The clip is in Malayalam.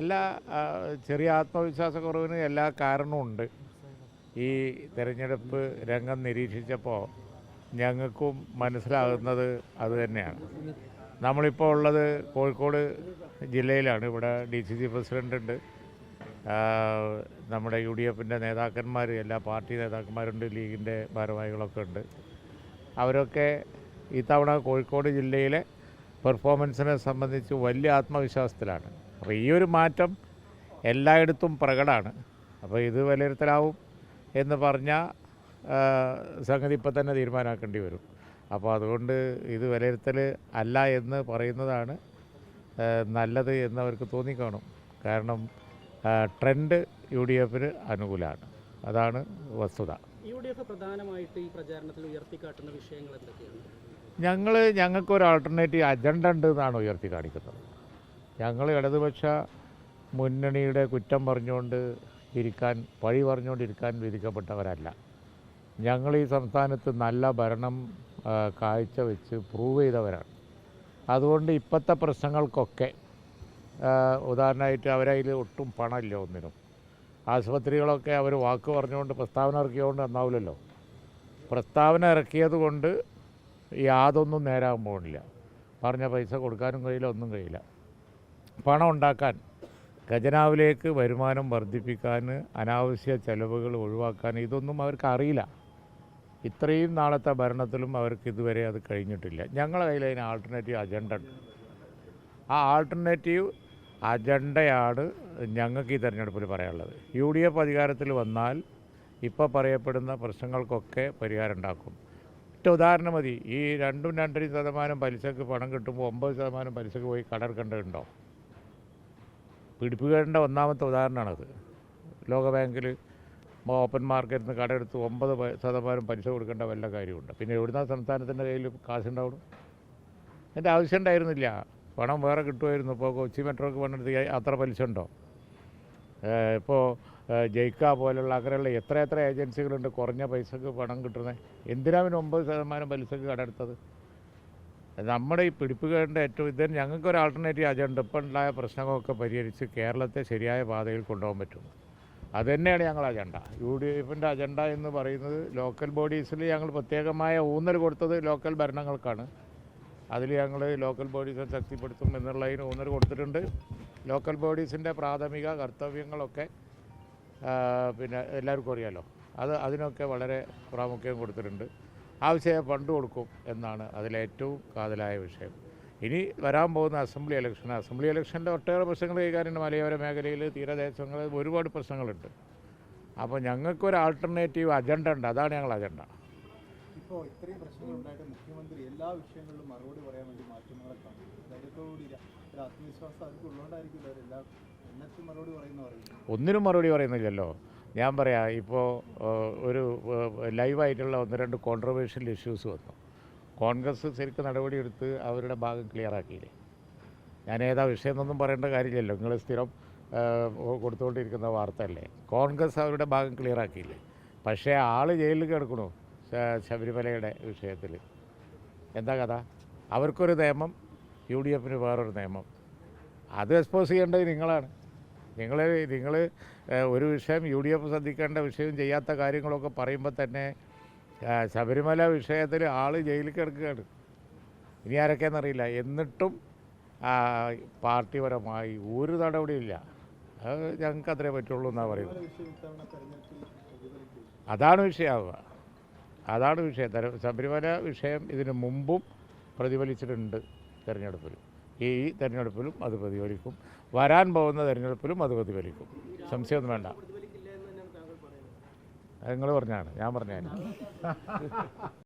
എല്ലാ ചെറിയ ആത്മവിശ്വാസക്കുറവിന് എല്ലാ കാരണവും ഉണ്ട്. ഈ തിരഞ്ഞെടുപ്പ് രംഗം നിരീക്ഷിച്ചപ്പോൾ ഞങ്ങൾക്കും മനസ്സിലാകുന്നത് അത് തന്നെയാണ്. നമ്മളിപ്പോൾ ഉള്ളത് കോഴിക്കോട് ജില്ലയിലാണ്. ഇവിടെ ഡി സി സി പ്രസിഡന്റ് ഉണ്ട്. നമ്മുടെ യു ഡി എഫിന്റെ നേതാക്കന്മാർ എല്ലാ പാർട്ടി നേതാക്കന്മാരുണ്ട് ലീഗിന്റെ ഭാരവാഹികളൊക്കെ ഉണ്ട്. അവരൊക്കെ ഇത്തവണ കോഴിക്കോട് ജില്ലയിലെ പെർഫോമൻസിനെ സംബന്ധിച്ച് വലിയ ആത്മവിശ്വാസത്തിലാണ്. അപ്പോൾ ഈ ഒരു മാറ്റം എല്ലായിടത്തും പ്രകടമാണ് അപ്പോൾ ഇത് വിലയിരുത്തലാവും എന്ന് പറഞ്ഞാൽ സംഗതി ഇപ്പം തന്നെ തീരുമാനമാക്കേണ്ടി വരും. അപ്പോൾ അതുകൊണ്ട് ഇത് വിലയിരുത്തൽ അല്ല എന്ന് പറയുന്നതാണ് നല്ലത് എന്ന് അവർക്ക് തോന്നിക്കാണും. കാരണം ട്രെൻഡ് യു ഡി എഫിന് അനുകൂലമാണ്. അതാണ് വസ്തുത. യു ഡി എഫ് പ്രധാനമായിട്ട് ഈ പ്രചാരണത്തിൽ ഉയർത്തിക്കാട്ടുന്ന വിഷയങ്ങൾ എന്തൊക്കെയാണ്? ഞങ്ങൾ ഞങ്ങൾക്കൊരു ആൾട്ടർനേറ്റീവ് അജണ്ട ഉണ്ട് എന്നാണ് ഉയർത്തി കാണിക്കുന്നത്. ഞങ്ങൾ ഇടതുപക്ഷ മുന്നണിയുടെ കുറ്റം പറഞ്ഞുകൊണ്ട് ഇരിക്കാൻ പഴി പറഞ്ഞുകൊണ്ടിരിക്കാൻ വിധിക്കപ്പെട്ടവരല്ല. ഞങ്ങൾ ഈ സംസ്ഥാനത്ത് നല്ല ഭരണം കാഴ്ചവെച്ച് പ്രൂവ് ചെയ്തവരാണ്. അതുകൊണ്ട് ഇപ്പോഴത്തെ പ്രശ്നങ്ങൾക്കൊക്കെ ഉദാഹരണമായിട്ട് അവരതിൽ ഒട്ടും പണമില്ല ഒന്നിനും. ആശുപത്രികളൊക്കെ അവർ വാക്ക് പറഞ്ഞുകൊണ്ട് പ്രസ്താവന ഇറക്കിയതുകൊണ്ട് നന്നാവില്ലല്ലോ. പ്രസ്താവന ഇറക്കിയത് കൊണ്ട് യാതൊന്നും നേരാകാൻ പോകുന്നില്ല. പറഞ്ഞ പൈസ കൊടുക്കാനും കഴിയില്ല ഒന്നും കഴിയില്ല. പണം ഉണ്ടാക്കാൻ ഖജനാവിലേക്ക് വരുമാനം വർദ്ധിപ്പിക്കാൻ അനാവശ്യ ചെലവുകൾ ഒഴിവാക്കാൻ ഇതൊന്നും അവർക്ക് അറിയില്ല. ഇത്രയും നാളത്തെ ഭരണത്തിലും അവർക്ക് ഇതുവരെ അത് കഴിഞ്ഞിട്ടില്ല. ഞങ്ങളുടെ കയ്യിൽ അതിന് ആൾട്ടർനേറ്റീവ് അജണ്ട ഉണ്ട്. ആ ആൾട്ടർനേറ്റീവ് അജണ്ടയാണ് ഞങ്ങൾക്ക് ഈ തെരഞ്ഞെടുപ്പിൽ പറയാനുള്ളത്. യു ഡി എഫ് അധികാരത്തിൽ വന്നാൽ ഇപ്പോൾ പറയപ്പെടുന്ന പ്രശ്നങ്ങൾക്കൊക്കെ പരിഹാരം ഉണ്ടാക്കും. ഒറ്റ ഉദാഹരണം മതി. ഈ രണ്ടും രണ്ടര ശതമാനം പലിശക്ക് പണം കിട്ടുമ്പോൾ ഒമ്പത് ശതമാനം പലിശക്ക് പോയി കടർക്കേണ്ടതുണ്ടോ പിടിപ്പുകേണ്ട ഒന്നാമത്തെ ഉദാഹരണമാണത്. ലോകബാങ്കിൽ ഓപ്പൺ മാർക്കറ്റിൽ നിന്ന് കടമെടുത്ത് ഒമ്പത് ശതമാനം പലിശ കൊടുക്കേണ്ട വല്ല കാര്യമുണ്ട്. പിന്നെ എവിടുന്ന സംസ്ഥാനത്തിന്റെ കയ്യിൽ കാശുണ്ടാവണം എന്റെ ആവശ്യം ഉണ്ടായിരുന്നില്ല. പണം വേറെ കിട്ടുമായിരുന്നു. ഇപ്പോൾ കൊച്ചി മെട്രോക്ക് പണിയെടുത്ത് അത്ര പലിശ ഉണ്ടോ? ഇപ്പോൾ ജയിക്ക പോലുള്ള അങ്ങനെയുള്ള എത്ര എത്ര ഏജൻസികളുണ്ട്? കുറഞ്ഞ പൈസക്ക് പണം കിട്ടുന്നത് എന്തിനാണ് പിന്നെ ഒമ്പത് ശതമാനം പലിശക്ക് കടെടുത്തത് നമ്മുടെ ഈ പിടിപ്പുകേണ്ട ഏറ്റവും ഇതിന് ഞങ്ങൾക്ക് ഒരു ആൾട്ടർനേറ്റീവ് അജണ്ട ഇപ്പം ഉണ്ടായ പ്രശ്നങ്ങളൊക്കെ പരിഹരിച്ച് കേരളത്തെ ശരിയായ പാതയിൽ കൊണ്ടുപോകാൻ പറ്റും. അതുതന്നെയാണ് ഞങ്ങൾ അജണ്ട യു ഡി എഫിന്റെ അജണ്ട എന്ന് പറയുന്നത് ലോക്കൽ ബോഡീസിൽ ഞങ്ങൾ പ്രത്യേകമായ ഊന്നൽ കൊടുത്തത് ലോക്കൽ ഭരണങ്ങൾക്കാണ്. അതിൽ ഞങ്ങൾ ലോക്കൽ ബോഡീസിനെ ശക്തിപ്പെടുത്തും എന്നുള്ളതിന് ഊന്നൽ കൊടുത്തിട്ടുണ്ട്. ലോക്കൽ ബോഡീസിന്റെ പ്രാഥമിക കർത്തവ്യങ്ങളൊക്കെ പിന്നെ എല്ലാവർക്കും അറിയാലോ. അത് അതിനൊക്കെ വളരെ പ്രാമുഖ്യം കൊടുത്തിട്ടുണ്ട്. ആവശ്യമായ ഫണ്ട് കൊടുക്കും എന്നാണ് അതിലേറ്റവും കാതലായ വിഷയം. ഇനി വരാൻ പോകുന്ന അസംബ്ലി ഇലക്ഷൻ. അസംബ്ലി ഇലക്ഷന്റെ ഒട്ടേറെ പ്രശ്നങ്ങൾ കൈകാര്യം മലയോര മേഖലയിൽ തീരദേശങ്ങൾ ഒരുപാട് പ്രശ്നങ്ങളുണ്ട്. അപ്പോൾ ഞങ്ങൾക്കൊരു ആൾട്ടർനേറ്റീവ് അജണ്ട ഉണ്ട്. അതാണ് ഞങ്ങൾ അജണ്ട ഇപ്പോൾ ഇത്രയും പ്രശ്നങ്ങളുണ്ടായിട്ട് മുഖ്യമന്ത്രി എല്ലാ വിഷയങ്ങളിലും മറുപടി പറയാൻ വേണ്ടി മാധ്യമങ്ങളെ ഒന്നിനും മറുപടി പറയുന്നില്ലല്ലോ. ഞാൻ പറയാം ഇപ്പോൾ ഒരു ലൈവായിട്ടുള്ള ഒന്ന് രണ്ട് കോൺട്രവേഴ്ഷ്യൽ ഇഷ്യൂസ് വന്നു. കോൺഗ്രസ് ശരിക്കും നടപടിയെടുത്ത് അവരുടെ ഭാഗം ക്ലിയർ ആക്കിയില്ലേ? ഞാൻ ഏതാ വിഷയം എന്നൊന്നും പറയേണ്ട കാര്യമില്ലല്ലോ. നിങ്ങൾ സ്ഥിരം കൊടുത്തുകൊണ്ടിരിക്കുന്ന വാർത്ത അല്ലേ കോൺഗ്രസ് അവരുടെ ഭാഗം ക്ലിയർ ആക്കിയില്ലേ? പക്ഷേ ആൾ ജയിലിൽ കിടക്കണു ശബരിമലയുടെ വിഷയത്തിൽ എന്താ കഥ? അവർക്കൊരു നിയമം യു ഡി എഫിന് വേറൊരു നിയമം. അത് എക്സ്പോസ് ചെയ്യേണ്ടത് നിങ്ങളാണ്. നിങ്ങൾ നിങ്ങൾ ഒരു വിഷയം യു ഡി എഫ് ശ്രദ്ധിക്കേണ്ട വിഷയം ചെയ്യാത്ത കാര്യങ്ങളൊക്കെ പറയുമ്പോൾ തന്നെ ശബരിമല വിഷയത്തിൽ ആൾ ജയിലിൽ കിടക്കുകയാണ്. ഇനി ആരൊക്കെയെന്നറിയില്ല എന്നിട്ടും പാർട്ടിപരമായി ഒരു നടപടിയില്ല. അത് ഞങ്ങൾക്ക് അത്രേ പറ്റുള്ളൂ എന്നാണ് പറയുന്നത്. അതാണ് വിഷയമാവുക അതാണ് വിഷയം. ശബരിമല വിഷയം ഇതിന് മുമ്പും പ്രതിഫലിച്ചിട്ടുണ്ട്. തിരഞ്ഞെടുപ്പിൽ ഈ തെരഞ്ഞെടുപ്പിലും അത് പ്രതിഫലിക്കും. വരാൻ പോകുന്ന തെരഞ്ഞെടുപ്പിലും അത് പ്രതിഫലിക്കും. സംശയമൊന്നും വേണ്ട. നിങ്ങൾ പറഞ്ഞാണ് ഞാൻ പറഞ്ഞാണ്